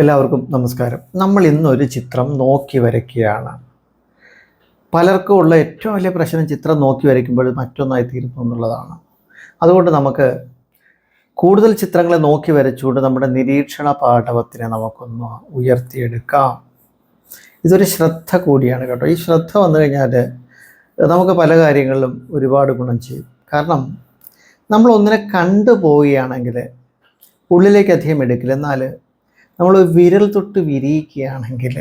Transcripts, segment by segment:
എല്ലാവർക്കും നമസ്കാരം. നമ്മൾ ഇന്നൊരു ചിത്രം നോക്കി വരയ്ക്കുകയാണ്. പലർക്കും ഉള്ള ഏറ്റവും വലിയ പ്രശ്നം ചിത്രം നോക്കി വരയ്ക്കുമ്പോൾ മറ്റൊന്നായി തീരുന്നു എന്നുള്ളതാണ്. അതുകൊണ്ട് നമുക്ക് കൂടുതൽ ചിത്രങ്ങളെ നോക്കി വരച്ചുകൊണ്ട് നമ്മുടെ നിരീക്ഷണ പാഠവത്തിനെ നമുക്കൊന്ന് ഉയർത്തിയെടുക്കാം. ഇതൊരു ശ്രദ്ധ കൂടിയാണ് കേട്ടോ. ഈ ശ്രദ്ധ വന്നു കഴിഞ്ഞാൽ നമുക്ക് പല കാര്യങ്ങളിലും ഒരുപാട് ഗുണം ചെയ്യും. കാരണം നമ്മൾ ഒന്നിനെ കണ്ടുപോവുകയാണെങ്കിൽ ഉള്ളിലേക്ക് അധികം എടുക്കില്ല. എന്നാൽ നമ്മൾ വിരൽ തൊട്ട് വിരിയിക്കുകയാണെങ്കിൽ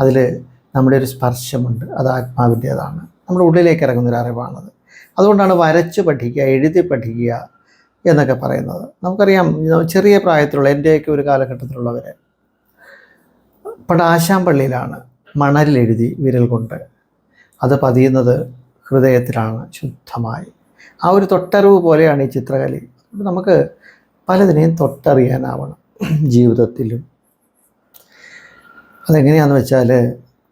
അതിൽ നമ്മുടെ ഒരു സ്പർശമുണ്ട്. അത് ആത്മാവിന്റേതാണ്. നമ്മുടെ ഉള്ളിലേക്ക് ഇറങ്ങുന്ന ഒരു അറിവാണത്. അതുകൊണ്ടാണ് വരച്ച് പഠിക്കുക എഴുതി പഠിക്കുക എന്നൊക്കെ പറയുന്നത്. നമുക്കറിയാം ചെറിയ പ്രായത്തിലുള്ള എന്റെയൊക്കെ ഒരു കാലഘട്ടത്തിലുള്ളവർ പടാശാമ്പള്ളിയിലാണ് മണലിൽ എഴുതി വിരൽ കൊണ്ട്. അത് പതിയുന്നത് ഹൃദയത്തിലാണ് ശുദ്ധമായി. ആ ഒരു തൊട്ടറിവ് പോലെയാണ് ഈ ചിത്രകലി. നമുക്ക് പലതിനെയും തൊട്ടറിയാനാവണം. ജീവിതത്തിലും. അതെങ്ങനെയാണെന്ന് വെച്ചാൽ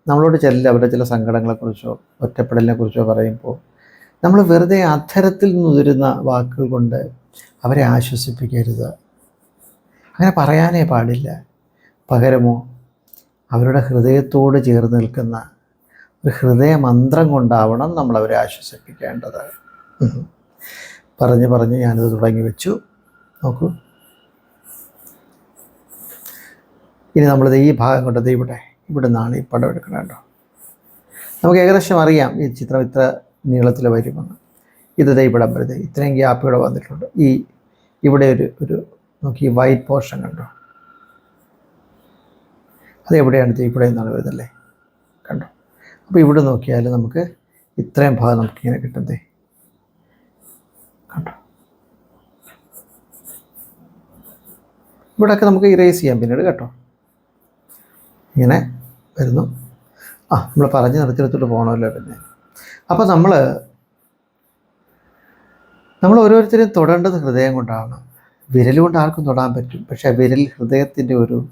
നമ്മളോട് ചില അവരുടെ ചില സങ്കടങ്ങളെക്കുറിച്ചോ ഒറ്റപ്പെടലിനെക്കുറിച്ചോ പറയുമ്പോൾ നമ്മൾ വെറുതെ അധരത്തിൽ നിന്നുതിരുന്ന വാക്കുകൾ കൊണ്ട് അവരെ ആശ്വസിപ്പിക്കരുത്. അങ്ങനെ പറയാനേ പാടില്ല. പകരമോ അവരുടെ ഹൃദയത്തോട് ചേർന്ന് നിൽക്കുന്ന ഒരു ഹൃദയമന്ത്രം കൊണ്ടാവണം നമ്മൾ അവരെ ആശ്വസിപ്പിക്കേണ്ടത്. പറഞ്ഞ് പറഞ്ഞ് ഞാനത് തുടങ്ങി വെച്ചു. നോക്കൂ. ഇനി നമ്മളിത് ഈ ഭാഗം കൊണ്ട് ഇവിടെ ഇവിടെ നിന്നാണ് ഈ പടം എടുക്കുന്നത് നമുക്ക് ഏകദേശം അറിയാം ഈ ചിത്രം ഇത്ര നീളത്തിൽ വരുമെന്ന്. ഇത് ഇവിടെ വരുത് ഇത്രയും ഗ്യാപ്പ് ഇവിടെ വന്നിട്ടുണ്ട്. ഈ ഇവിടെ ഒരു ഒരു നോക്കി വൈറ്റ് പോർഷൻ കണ്ടോ? അത് എവിടെയാണ് ഇവിടെ നിന്നാണ് വരുന്നല്ലേ കണ്ടോ? അപ്പോൾ ഇവിടെ നോക്കിയാൽ നമുക്ക് ഇത്രയും ഭാഗം നമുക്ക് ഇങ്ങനെ കിട്ടുന്നതേ കണ്ടോ? ഇവിടെയൊക്കെ നമുക്ക് ഇറേസ് ചെയ്യാം പിന്നീട് കേട്ടോ. ഇങ്ങനെ വരുന്നു. ആ നമ്മൾ പറഞ്ഞ് നിർത്തിയെടുത്തിട്ട് പോകണമല്ലോ പിന്നെ. അപ്പോൾ നമ്മൾ നമ്മൾ ഓരോരുത്തരെയും തൊടേണ്ടത് ഹൃദയം കൊണ്ടാണ്. വിരൽ കൊണ്ട് ആർക്കും തൊടാൻ പറ്റും. പക്ഷേ വിരൽ ഹൃദയത്തിന്റെ ഒരു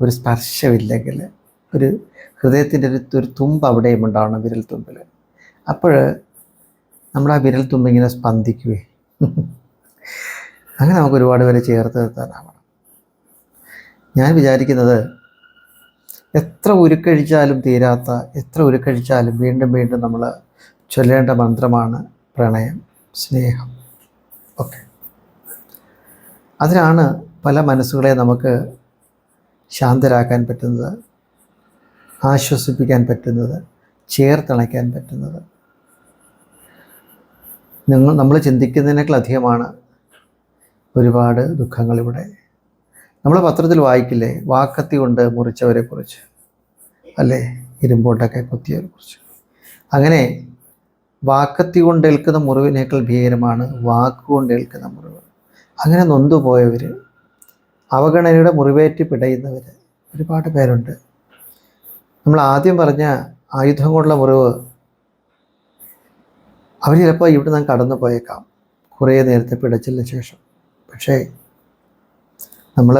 ഒരു സ്പർശമില്ലെങ്കിൽ ഒരു ഹൃദയത്തിന്റെ ഒരു ഒരു തുമ്പ് അവിടെയും ഉണ്ടാവണം വിരൽ തുമ്പിൽ. അപ്പോൾ നമ്മൾ ആ വിരൽ തുമ്പ് ഇങ്ങനെ സ്പന്ദിക്കുവേ. അങ്ങനെ നമുക്ക് ഒരുപാട് പേരെ ചേർത്ത് നിർത്താനാവണം. ഞാൻ വിചാരിക്കുന്നത് എത്ര ഉരുക്കഴിച്ചാലും തീരാത്ത എത്ര ഉരുക്കഴിച്ചാലും വീണ്ടും വീണ്ടും നമ്മൾ ചൊല്ലേണ്ട മന്ത്രമാണ് പ്രണയം സ്നേഹം. ഒക്കെ അതിനാണ് പല മനസ്സുകളെ നമുക്ക് ശാന്തരാക്കാൻ പറ്റുന്നത് ആശ്വസിപ്പിക്കാൻ പറ്റുന്നത് ചേർത്തണയ്ക്കാൻ പറ്റുന്നത്. നിങ്ങൾ നമ്മൾ ചിന്തിക്കുന്നതിനേക്കാൾ അധികമാണ് ഒരുപാട് ദുഃഖങ്ങളിവിടെ നമ്മൾ പത്രത്തിൽ വായിക്കില്ലേ? വാക്കത്തി കൊണ്ട് മുറിച്ചവരെ കുറിച്ച്. അല്ലേ? ഇരുമ്പോട്ടൊക്കെ കുത്തിയവരെ കുറിച്ച്. അങ്ങനെ വാക്കത്തി കൊണ്ട് ഏൽക്കുന്ന മുറിവിനേക്കാൾ ഭീകരമാണ് വാക്കുകൊണ്ട് ഏൽക്കുന്ന മുറിവ്. അങ്ങനെ നൊന്തുപോയവർ അവഗണനയുടെ മുറിവേറ്റി പിടയുന്നവർ ഒരുപാട് പേരുണ്ട്. നമ്മൾ ആദ്യം പറഞ്ഞ ആയുധം കൊണ്ടുള്ള മുറിവ് അവർ ചിലപ്പോൾ ഇവിടെ നിന്ന് കടന്നു പോയേക്കാം കുറേ നേരത്തെ പിടച്ചതിന് ശേഷം. പക്ഷേ നമ്മൾ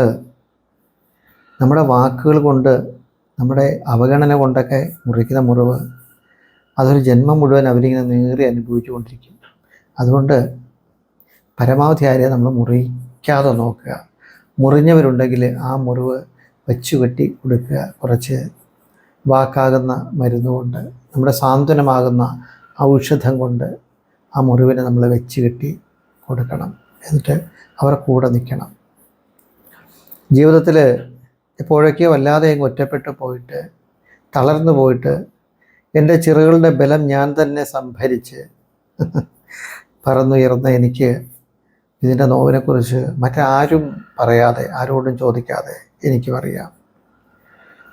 നമ്മുടെ വാക്കുകൾ കൊണ്ട് നമ്മുടെ അവഗണന കൊണ്ടൊക്കെ മുറിക്കുന്ന മുറിവ് അതൊരു ജന്മം മുഴുവൻ അവരിങ്ങനെ നേറി അനുഭവിച്ചു കൊണ്ടിരിക്കും. അതുകൊണ്ട് പരമാവധി ആരെയും നമ്മൾ മുറിക്കാതെ നോക്കുക. മുറിഞ്ഞവരുണ്ടെങ്കിൽ ആ മുറിവ് വെച്ചു കെട്ടി കൊടുക്കുക. കുറച്ച് വാക്കാകുന്ന മരുന്നുകൊണ്ട് നമ്മുടെ സാന്ത്വനമാകുന്ന ഔഷധം കൊണ്ട് ആ മുറിവിനെ നമ്മൾ വെച്ച് കെട്ടി കൊടുക്കണം. എന്നിട്ട് അവർ കൂടെ നിൽക്കണം. ജീവിതത്തിൽ എപ്പോഴൊക്കെയോ വല്ലാതെ ഒറ്റപ്പെട്ട് പോയിട്ട് തളർന്നു പോയിട്ട് എന്റെ ചിറകളുടെ ബലം ഞാൻ തന്നെ സംഭരിച്ച് പറന്നുയർന്ന എനിക്ക് ഇതിന്റെ നോവിനെക്കുറിച്ച് മറ്റാരും പറയാതെ ആരോടും ചോദിക്കാതെ എനിക്കും അറിയാം.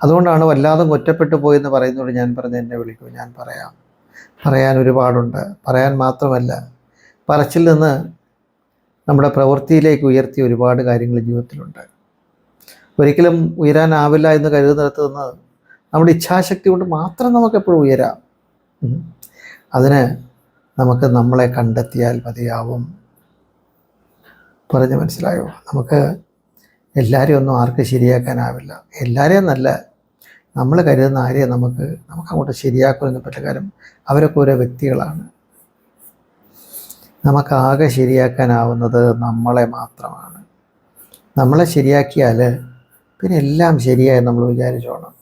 അതുകൊണ്ടാണ് വല്ലാതെ ഒറ്റപ്പെട്ടു പോയെന്ന് പറയുന്നതോട് ഞാൻ പറഞ്ഞ് എന്നെ വിളിക്കൂ ഞാൻ പറയാം. പറയാൻ ഒരുപാടുണ്ട്. പറയാൻ മാത്രമല്ല പറച്ചിൽ നിന്ന് നമ്മുടെ പ്രവൃത്തിയിലേക്ക് ഉയർത്തിയ ഒരുപാട് കാര്യങ്ങൾ ജീവിതത്തിലുണ്ട്. ഒരിക്കലും ഉയരാനാവില്ല എന്ന് കരുതുന്നിടത്ത് നിന്ന് നമ്മുടെ ഇച്ഛാശക്തി കൊണ്ട് മാത്രം നമുക്ക് എപ്പോഴും ഉയരാം. അതിന് നമുക്ക് നമ്മളെ കണ്ടെത്തിയാൽ മതിയാവും. പറഞ്ഞ് മനസ്സിലായോ? നമുക്ക് എല്ലാവരെയും ഒന്നും ആർക്ക് ശരിയാക്കാനാവില്ല. എല്ലാവരെയും നല്ല. നമ്മൾ കരുതുന്ന ആരെയും നമുക്ക് നമുക്ക് അങ്ങോട്ട് ശരിയാക്കുമെന്ന് പറ്റില്ല കാര്യം അവരൊക്കെ ഓരോ വ്യക്തികളാണ്. നമുക്കാകെ ശരിയാക്കാനാവുന്നത് നമ്മളെ മാത്രമാണ്. നമ്മളെ ശരിയാക്കിയാൽ പിന്നെ എല്ലാം ശരിയായി നമ്മൾ വിചാരിച്ചോണം.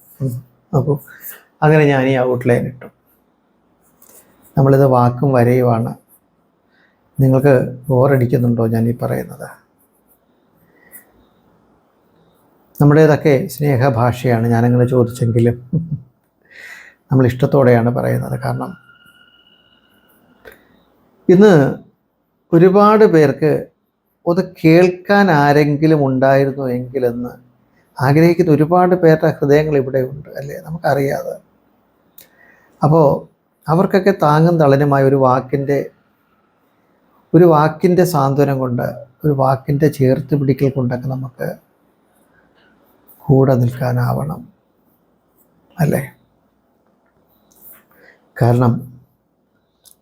അപ്പോൾ അങ്ങനെ ഞാൻ ഈ ഔട്ട്ലൈൻ ഇട്ടു. നമ്മളിത് വാക്കും വരയുമാണ്. നിങ്ങൾക്ക് ബോറടിക്കുന്നുണ്ടോ ഞാൻ ഈ പറയുന്നത്? നമ്മുടേതൊക്കെ സ്നേഹഭാഷയാണ് ഞാനങ്ങനെ ചോദിച്ചെങ്കിലും നമ്മൾ ഇഷ്ടത്തോടെയാണ് പറയുന്നത്. കാരണം ഇന്ന് ഒരുപാട് പേർക്ക് അത് കേൾക്കാൻ ആരെങ്കിലും ഉണ്ടായിരുന്നു എങ്കിലെന്ന് ആഗ്രഹിക്കുന്ന ഒരുപാട് പേരുടെ ഹൃദയങ്ങൾ ഇവിടെ ഉണ്ട് അല്ലേ? നമുക്കറിയാതെ. അപ്പോൾ അവർക്കൊക്കെ താങ്ങും തളനുമായ ഒരു വാക്കിന്റെ ഒരു വാക്കിന്റെ സാന്ത്വനം കൊണ്ട് ഒരു വാക്കിന്റെ ചേർത്ത് പിടിക്കൽ കൊണ്ടൊക്കെ നമുക്ക് കൂടെ നിൽക്കാനാവണം അല്ലേ? കാരണം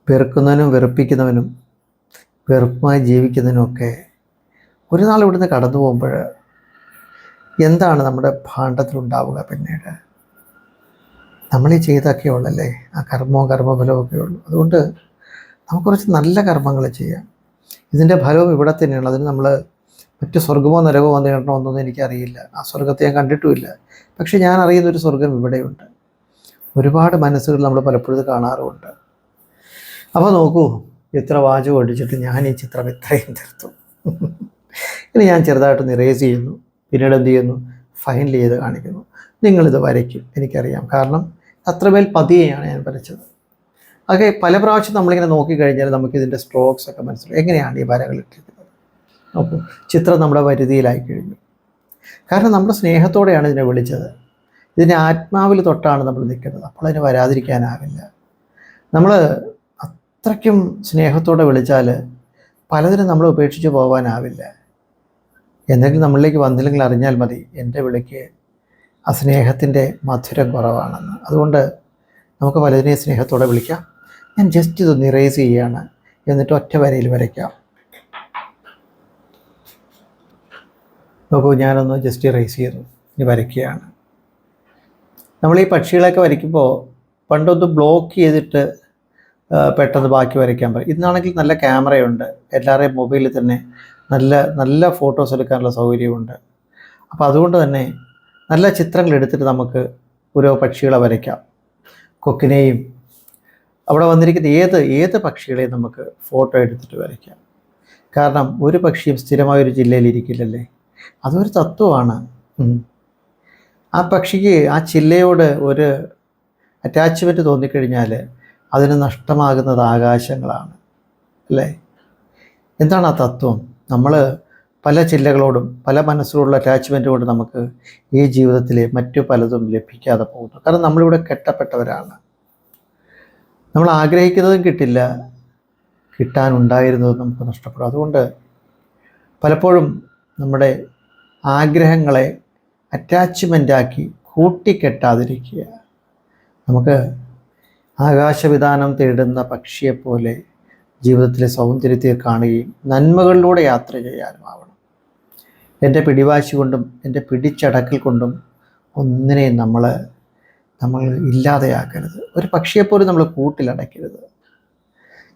വെറുക്കുന്നവനും വെറുപ്പിക്കുന്നവനും വെറുപ്പുമായി ജീവിക്കുന്നതിനുമൊക്കെ ഒരു നാൾ ഇവിടുന്ന് കടന്നു പോകുമ്പോൾ എന്താണ് നമ്മുടെ ഭാണ്ഡത്തിലുണ്ടാവുക പിന്നീട്? നമ്മൾ ഈ ചെയ്തൊക്കെ ഉള്ളല്ലേ? ആ കർമ്മവും കർമ്മഫലവും ഒക്കെ ഉള്ളൂ. അതുകൊണ്ട് നമുക്ക് കുറച്ച് നല്ല കർമ്മങ്ങൾ ചെയ്യാം. ഇതിന്റെ ഫലവും ഇവിടെ തന്നെയാണ്. അതിന് നമ്മൾ മറ്റ് സ്വർഗമോ നരകമോ നേടണോ എന്നൊന്നും എനിക്കറിയില്ല. ആ സ്വർഗത്തെ ഞാൻ കണ്ടിട്ടുമില്ല. പക്ഷെ ഞാൻ അറിയുന്ന ഒരു സ്വർഗം ഇവിടെയുണ്ട്. ഒരുപാട് മനസ്സുകൾ നമ്മൾ പലപ്പോഴും കാണാറുമുണ്ട്. അപ്പോൾ നോക്കൂ ഇത്ര വാചകം അടിച്ചിട്ട് ഞാൻ ഈ ചിത്രം ഇത്രയും തീർത്തു. ഇനി ഞാൻ ചെറുതായിട്ട് ഇറേസ് ചെയ്യുന്നു. പിന്നീട് എന്ത് ചെയ്യുന്നു? ഫൈനൽ ചെയ്ത് കാണിക്കുന്നു. നിങ്ങളിത് വരയ്ക്കും. എനിക്കറിയാം. കാരണം അത്രമേൽ പതിയെയാണ് ഞാൻ വരച്ചത്. അതൊക്കെ പല പ്രാവശ്യം നമ്മളിങ്ങനെ നോക്കിക്കഴിഞ്ഞാൽ നമുക്കിതിന്റെ സ്ട്രോക്സ് ഒക്കെ മനസ്സിലാവും. എങ്ങനെയാണ് ഈ വരകൾ ഇട്ടിരിക്കുന്നത്? നോക്കൂ. ചിത്രം നമ്മുടെ വരുതിയിലായി കഴിഞ്ഞു. കാരണം നമ്മുടെ സ്നേഹത്തോടെയാണ് ഇതിനെ വിളിച്ചത്. ഇതിന്റെ ആത്മാവിൽ തൊട്ടാണ് നമ്മൾ നിൽക്കുന്നത്. അപ്പോൾ അതിന് വരാതിരിക്കാനാവില്ല നമ്മൾ അത്രയ്ക്കും സ്നേഹത്തോടെ വിളിച്ചാൽ പലതിനും നമ്മൾ ഉപേക്ഷിച്ച് പോകാനാവില്ല എന്തെങ്കിലും നമ്മളിലേക്ക് വന്നില്ലെങ്കിൽ അറിഞ്ഞാൽ മതി എന്റെ വിളിക്ക് ആ സ്നേഹത്തിന്റെ മധുരം കുറവാണെന്ന്. അതുകൊണ്ട് നമുക്ക് പലതിനെയും സ്നേഹത്തോടെ വിളിക്കാം. ഞാൻ ജസ്റ്റ് ഇതൊന്ന് ഇറേസ് ചെയ്യുകയാണ് എന്നിട്ട് ഒറ്റ വരയിൽ വരയ്ക്കാം. നോക്കൂ ഞാനൊന്ന് ജസ്റ്റ് ഇറേസ് ചെയ്തു ഇനി വരയ്ക്കുകയാണ്. നമ്മൾ ഈ പക്ഷികളെയൊക്കെ വരയ്ക്കുമ്പോൾ പണ്ടൊന്ന് ബ്ലോക്ക് ചെയ്തിട്ട് പെട്ടെന്ന് ബാക്കി വരയ്ക്കാൻ പറയും. ഇന്നാണെങ്കിൽ നല്ല ക്യാമറയുണ്ട് എല്ലാവരുടെയും മൊബൈലിൽ തന്നെ നല്ല നല്ല ഫോട്ടോസ് എടുക്കാനുള്ള സൗകര്യമുണ്ട്. അപ്പോൾ അതുകൊണ്ട് തന്നെ നല്ല ചിത്രങ്ങൾ എടുത്തിട്ട് നമുക്ക് ഓരോ പക്ഷികളെ വരയ്ക്കാം. കൊക്കിനെയും അവിടെ വന്നിരിക്കുന്ന ഏത് ഏത് പക്ഷികളെയും നമുക്ക് ഫോട്ടോ എടുത്തിട്ട് വരയ്ക്കാം. കാരണം ഒരു പക്ഷിയും സ്ഥിരമായ ഒരു ജില്ലയിൽ ഇരിക്കില്ലല്ലേ? അതൊരു തത്വമാണ്. ആ പക്ഷിക്ക് ആ ചില്ലയോട് ഒരു അറ്റാച്ച്മെന്റ് തോന്നിക്കഴിഞ്ഞാൽ അതിന് നഷ്ടമാകുന്നത് ആകാശങ്ങളാണ്. അല്ലേ? എന്താണ് ആ തത്വം? നമ്മൾ പല ചില്ലകളോടും പല മനസ്സിലുള്ള അറ്റാച്ച്മെന്റ് കൊണ്ട് നമുക്ക് ഈ ജീവിതത്തിൽ മറ്റു പലതും ലഭിക്കാതെ പോകുന്നു. കാരണം നമ്മളിവിടെ കെട്ടപ്പെട്ടവരാണ്. നമ്മൾ ആഗ്രഹിക്കുന്നതും കിട്ടില്ല. കിട്ടാനുണ്ടായിരുന്നതും നമുക്ക് നഷ്ടപ്പെടും. അതുകൊണ്ട് പലപ്പോഴും നമ്മുടെ ആഗ്രഹങ്ങളെ അറ്റാച്ച്മെന്റാക്കി കൂട്ടിക്കെട്ടാതിരിക്കുക. നമുക്ക് ആകാശവിധാനം തേടുന്ന പക്ഷിയെപ്പോലെ ജീവിതത്തിലെ സൗന്ദര്യത്തെ കാണുകയും നന്മകളിലൂടെ യാത്ര ചെയ്യാനും ആവണം. എന്റെ പിടിവാശി കൊണ്ടും എന്റെ പിടിച്ചടക്കൽ കൊണ്ടും ഒന്നിനെയും നമ്മൾ നമ്മൾ ഇല്ലാതെയാക്കരുത്. ഒരു പക്ഷിയെപ്പോലും നമ്മൾ കൂട്ടിലടയ്ക്കരുത്.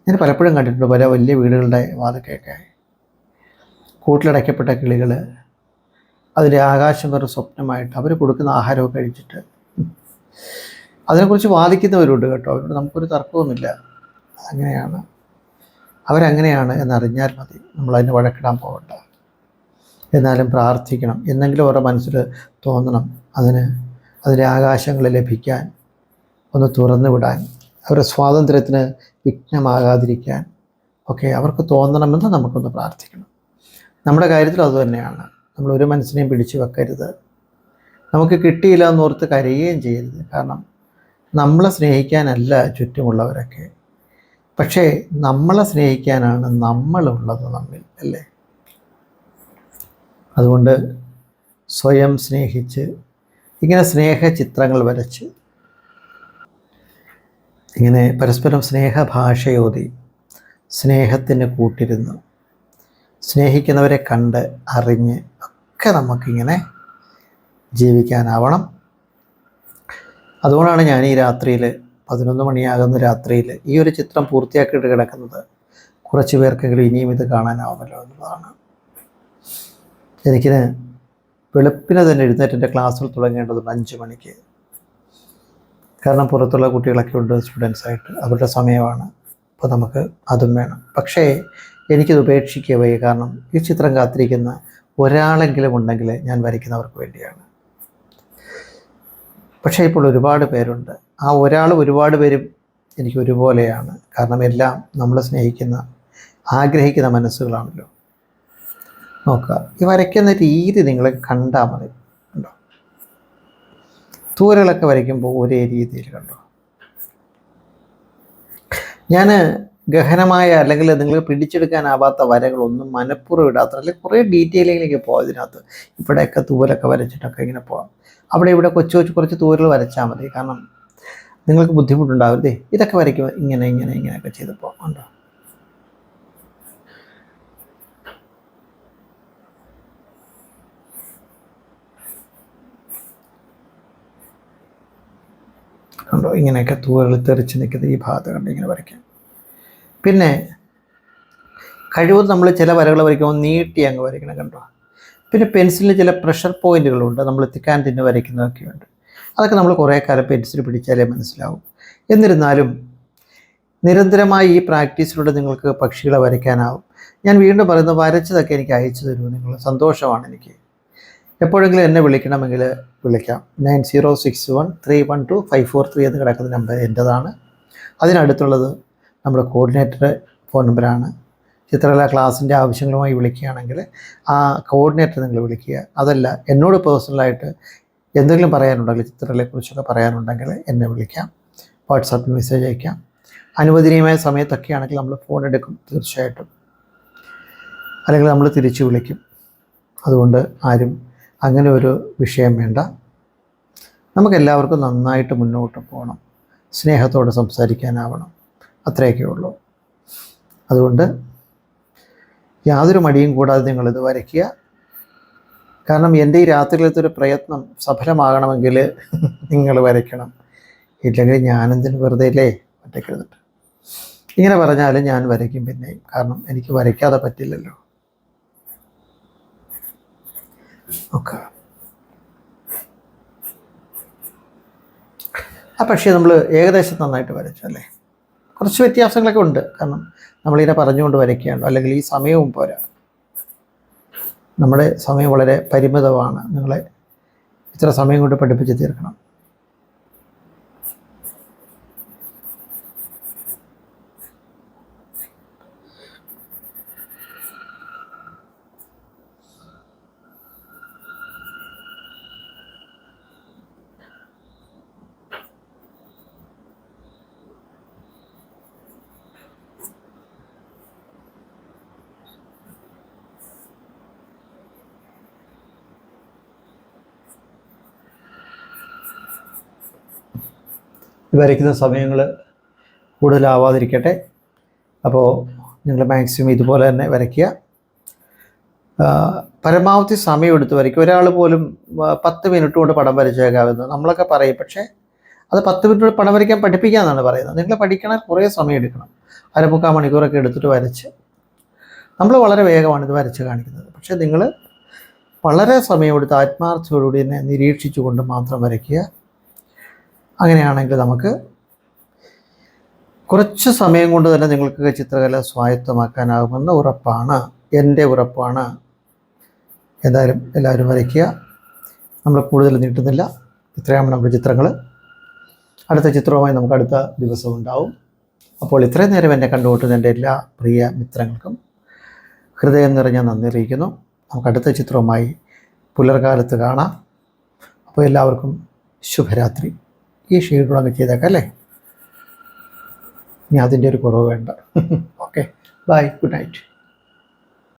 ഞാൻ പലപ്പോഴും കണ്ടിട്ടുണ്ട് പല വലിയ വീടുകളുടെ വാതിക്കൊക്കെ കൂട്ടിലടയ്ക്കപ്പെട്ട കിളികൾ അതിന്റെ ആകാശം വെറും സ്വപ്നമായിട്ട് അവർ കൊടുക്കുന്ന ആഹാരമൊക്കെ കഴിച്ചിട്ട് അതിനെക്കുറിച്ച് വാദിക്കുന്നവരുണ്ട് കേട്ടോ. അവരോട് നമുക്കൊരു തർക്കവുമില്ല. അങ്ങനെയാണ് അവരങ്ങനെയാണ് എന്നറിഞ്ഞാൽ മതി. നമ്മൾ നമ്മളതിന് വഴക്കിടാൻ പോകണ്ട. എന്നാലും പ്രാർത്ഥിക്കണം. എന്നെങ്കിലും ഓരോ മനസ്സിൽ തോന്നണം. അതിന് അതിന്റെ ആകാശങ്ങൾ ലഭിക്കാൻ ഒന്ന് തുറന്നു വിടാൻ അവരുടെ സ്വാതന്ത്ര്യത്തിന് വിഘ്നമാകാതിരിക്കാൻ ഒക്കെ അവർക്ക് തോന്നണമെന്ന് നമുക്കൊന്ന് പ്രാർത്ഥിക്കണം. നമ്മുടെ കാര്യത്തിൽ അതുതന്നെയാണ് നമ്മൾ ഒരു മനസ്സിനെയും പിടിച്ചു വെക്കരുത്. നമുക്ക് കിട്ടിയില്ല എന്നോർത്ത് കരയുകയും ചെയ്യരുത്. കാരണം നമ്മളെ സ്നേഹിക്കാനല്ല ചുറ്റുമുള്ളവരൊക്കെ. പക്ഷേ നമ്മളെ സ്നേഹിക്കാനാണ് നമ്മളുള്ളത് നമ്മിൽ അല്ലേ? അതുകൊണ്ട് സ്വയം സ്നേഹിച്ച് ഇങ്ങനെ സ്നേഹ ചിത്രങ്ങൾ വരച്ച് ഇങ്ങനെ പരസ്പരം സ്നേഹഭാഷയോതി സ്നേഹത്തിന് കൂട്ടിരുന്ന് സ്നേഹിക്കുന്നവരെ കണ്ട് അറിഞ്ഞ് ഒക്കെ നമുക്കിങ്ങനെ ജീവിക്കാനാവണം. അതുകൊണ്ടാണ് ഞാൻ ഈ രാത്രിയിൽ പതിനൊന്ന് മണിയാകുന്ന രാത്രിയിൽ ഈ ഒരു ചിത്രം പൂർത്തിയാക്കിയിട്ട് കിടക്കുന്നത് കുറച്ച് പേർക്കെങ്കിലും ഇനിയും ഇത് കാണാനാവുമല്ലോ എന്നുള്ളതാണ് എനിക്കിന് വെളുപ്പിനെ തന്നെ എഴുന്നേറ്റ് എന്റെ ക്ലാസ്സിൽ തുടങ്ങേണ്ടതുണ്ട് അഞ്ച് മണിക്ക്. കാരണം പുറത്തുള്ള കുട്ടികളൊക്കെ ഉണ്ട് സ്റ്റുഡൻസായിട്ട് അവരുടെ സമയമാണ്. അപ്പോൾ നമുക്ക് അതും വേണം. പക്ഷേ എനിക്കിത് ഉപേക്ഷിക്കുക വയ്യ. കാരണം ഈ ചിത്രം കാത്തിരിക്കുന്ന ഒരാളെങ്കിലും ഉണ്ടെങ്കിൽ ഞാൻ വരയ്ക്കുന്നവർക്ക് വേണ്ടിയാണ്. പക്ഷേ ഇപ്പോൾ ഒരുപാട് പേരുണ്ട്. ആ ഒരാൾ ഒരുപാട് പേരും എനിക്ക് ഒരുപോലെയാണ്. കാരണം എല്ലാം നമ്മൾ സ്നേഹിക്കുന്ന ആഗ്രഹിക്കുന്ന മനസ്സുകളാണല്ലോ. നോക്കുക. ഈ വരയ്ക്കുന്ന രീതി നിങ്ങൾ കണ്ടാൽ മതി. കണ്ടോ? തൂരകളൊക്കെ വരയ്ക്കുമ്പോൾ ഒരേ രീതിയിൽ കണ്ടോ? ഞാൻ ഗഹനമായ അല്ലെങ്കിൽ നിങ്ങൾ പിടിച്ചെടുക്കാനാവാത്ത വരകളൊന്നും മനഃപൂർവം ഇടാത്ത അല്ലെങ്കിൽ കുറേ ഡീറ്റെയിലിങ്ങിലേക്ക് പോകാം ഇതിനകത്ത്. ഇവിടെയൊക്കെ തൂവലൊക്കെ വരച്ചിട്ടൊക്കെ ഇങ്ങനെ പോകാം അവിടെ ഇവിടെ കൊച്ചു കൊച്ചു കുറച്ച് തൂവലുകൾ വരച്ചാൽ മതി. കാരണം നിങ്ങൾക്ക് ബുദ്ധിമുട്ടുണ്ടാവരുതേ. ഇതൊക്കെ വരയ്ക്കുക ഇങ്ങനെ ഇങ്ങനെ ഇങ്ങനെയൊക്കെ ചെയ്തപ്പോൾ ഉണ്ടോ? കണ്ടോ ഇങ്ങനെയൊക്കെ തൂവലുകൾ തെറിച്ച് നിൽക്കുന്ന ഈ ഭാഗത്ത് കണ്ട് ഇങ്ങനെ വരയ്ക്കാം. പിന്നെ കഴിവതും നമ്മൾ ചില വരകൾ വരയ്ക്കുമ്പോൾ നീട്ടി അങ്ങ് വരയ്ക്കണം കണ്ടോ? പിന്നെ പെൻസിലിന് ചില പ്രഷർ പോയിന്റുകളുണ്ട് നമ്മൾ തിക്കാൻ തിന്ന് വരയ്ക്കുന്നതൊക്കെയുണ്ട്. അതൊക്കെ നമ്മൾ കുറേ കാലം പെൻസിൽ പിടിച്ചാലേ മനസ്സിലാവും. എന്നിരുന്നാലും നിരന്തരമായി ഈ പ്രാക്ടീസിലൂടെ നിങ്ങൾക്ക് പക്ഷികളെ വരയ്ക്കാനാവും. ഞാൻ വീണ്ടും പറയുന്നത് വരച്ചതൊക്കെ എനിക്ക് അയച്ചു തരുമോ നിങ്ങൾ? സന്തോഷമാണ് എനിക്ക്. എപ്പോഴെങ്കിലും എന്നെ വിളിക്കണമെങ്കിൽ വിളിക്കാം. Nine zero six one three one two five four three എന്ന് കിടക്കുന്ന നമ്പർ എന്റെതാണ്. അതിനടുത്തുള്ളത് നമ്മുടെ കോർഡിനേറ്റർ ഫോൺ നമ്പറാണ്. ചിത്രകല ക്ലാസ്സിന്റെ ആവശ്യങ്ങളുമായി വിളിക്കുകയാണെങ്കിൽ ആ കോർഡിനേറ്റർ നിങ്ങൾ വിളിക്കുക. അതല്ല എന്നോട് പേഴ്സണലായിട്ട് എന്തെങ്കിലും പറയാനുണ്ടെങ്കിൽ ചിത്രകലയെക്കുറിച്ചൊക്കെ പറയാനുണ്ടെങ്കിൽ എന്നെ വിളിക്കാം. വാട്സാപ്പിൽ മെസ്സേജ് അയക്കാം. അനുവദനീയമായ സമയത്തൊക്കെ ആണെങ്കിൽ നമ്മൾ ഫോൺ എടുക്കും തീർച്ചയായിട്ടും. അല്ലെങ്കിൽ നമ്മൾ തിരിച്ചു വിളിക്കും. അതുകൊണ്ട് ആരും അങ്ങനെ ഒരു വിഷയം വേണ്ട. നമുക്കെല്ലാവർക്കും നന്നായിട്ട് മുന്നോട്ട് പോകണം. സ്നേഹത്തോടെ സംസാരിക്കാനാവണം. അത്രയൊക്കെ ഉള്ളൂ. അതുകൊണ്ട് യാതൊരു മടിയും കൂടാതെ നിങ്ങളിത് വരയ്ക്കുക. കാരണം എന്റെ ഈ രാത്രിയിലത്തെ ഒരു പ്രയത്നം സഫലമാകണമെങ്കിൽ നിങ്ങൾ വരയ്ക്കണം. ഇല്ലെങ്കിൽ ഞാനെന്തിന് വെറുതെ ഇല്ലേ? ഒറ്റയ്ക്കിരുന്നിട്ട് ഇങ്ങനെ പറഞ്ഞാലും ഞാൻ വരയ്ക്കും പിന്നെയും. കാരണം എനിക്ക് വരയ്ക്കാതെ പറ്റില്ലല്ലോ. ഓക്കെ. ആ പക്ഷേ നമ്മൾ ഏകദേശം നന്നായിട്ട് വരച്ചു അല്ലേ കുറച്ച് വ്യത്യാസങ്ങളൊക്കെ ഉണ്ട്. കാരണം നമ്മളിങ്ങനെ പറഞ്ഞുകൊണ്ട് വരയ്ക്കുകയാണ് അല്ലെങ്കിൽ ഈ സമയവും പോരാ. നമ്മുടെ സമയം വളരെ പരിമിതമാണ്. നിങ്ങളെ ഇത്ര സമയം കൊണ്ട് പഠിപ്പിച്ച് തീർക്കണം. വരയ്ക്കുന്ന സമയങ്ങൾ കൂടുതലാവാതിരിക്കട്ടെ. അപ്പോൾ നിങ്ങൾ മാക്സിമം ഇതുപോലെ തന്നെ വരയ്ക്കുക. പരമാവധി സമയം എടുത്ത് വരയ്ക്കുക. ഒരാൾ പോലും പത്ത് മിനിറ്റ് കൊണ്ട് പടം വരച്ചേക്കാവുന്നത് നമ്മളൊക്കെ പറയും പക്ഷേ അത് പത്ത് മിനിറ്റ് കൊണ്ട് പടം വരയ്ക്കാൻ പഠിപ്പിക്കാമെന്നാണ് പറയുന്നത്. നിങ്ങൾ പഠിക്കണ കുറേ സമയം എടുക്കണം. അരമുക്കാൽ മണിക്കൂറൊക്കെ എടുത്തിട്ട് വരച്ച്. നമ്മൾ വളരെ വേഗമാണ് ഇത് വരച്ച് കാണിക്കുന്നത്. പക്ഷേ നിങ്ങൾ വളരെ സമയമെടുത്ത് ആത്മാർത്ഥയോടുകൂടി തന്നെ നിരീക്ഷിച്ചുകൊണ്ട് മാത്രം വരയ്ക്കുക. അങ്ങനെയാണെങ്കിൽ നമുക്ക് കുറച്ച് സമയം കൊണ്ട് തന്നെ നിങ്ങൾക്ക് ചിത്രകല സ്വായത്തമാക്കാനാകുമെന്ന ഉറപ്പാണ്. എന്റെ ഉറപ്പാണ്. എന്തായാലും എല്ലാവരും വരയ്ക്കുക. നമ്മൾ കൂടുതൽ നീട്ടുന്നില്ല. ഇത്രയാണ് നമ്മുടെ ചിത്രങ്ങൾ. അടുത്ത ചിത്രവുമായി നമുക്ക് അടുത്ത ദിവസം ഉണ്ടാവും. അപ്പോൾ ഇത്രയും നേരം എന്നെ കണ്ടുപോട്ടുന്ന എന്റെ എല്ലാ പ്രിയ മിത്രങ്ങൾക്കും ഹൃദയം നിറഞ്ഞ നന്ദി അറിയിക്കുന്നു. നമുക്ക് അടുത്ത ചിത്രവുമായി പുലർകാലത്ത് കാണാം. അപ്പോൾ എല്ലാവർക്കും ശുഭരാത്രി. ഈ ഷെയ്ഡുകളൊക്കെ ചെയ്തേക്കാം അല്ലേ? ഇനി അതിന്റെ ഒരു കുറവ് വേണ്ട. Okay bye good night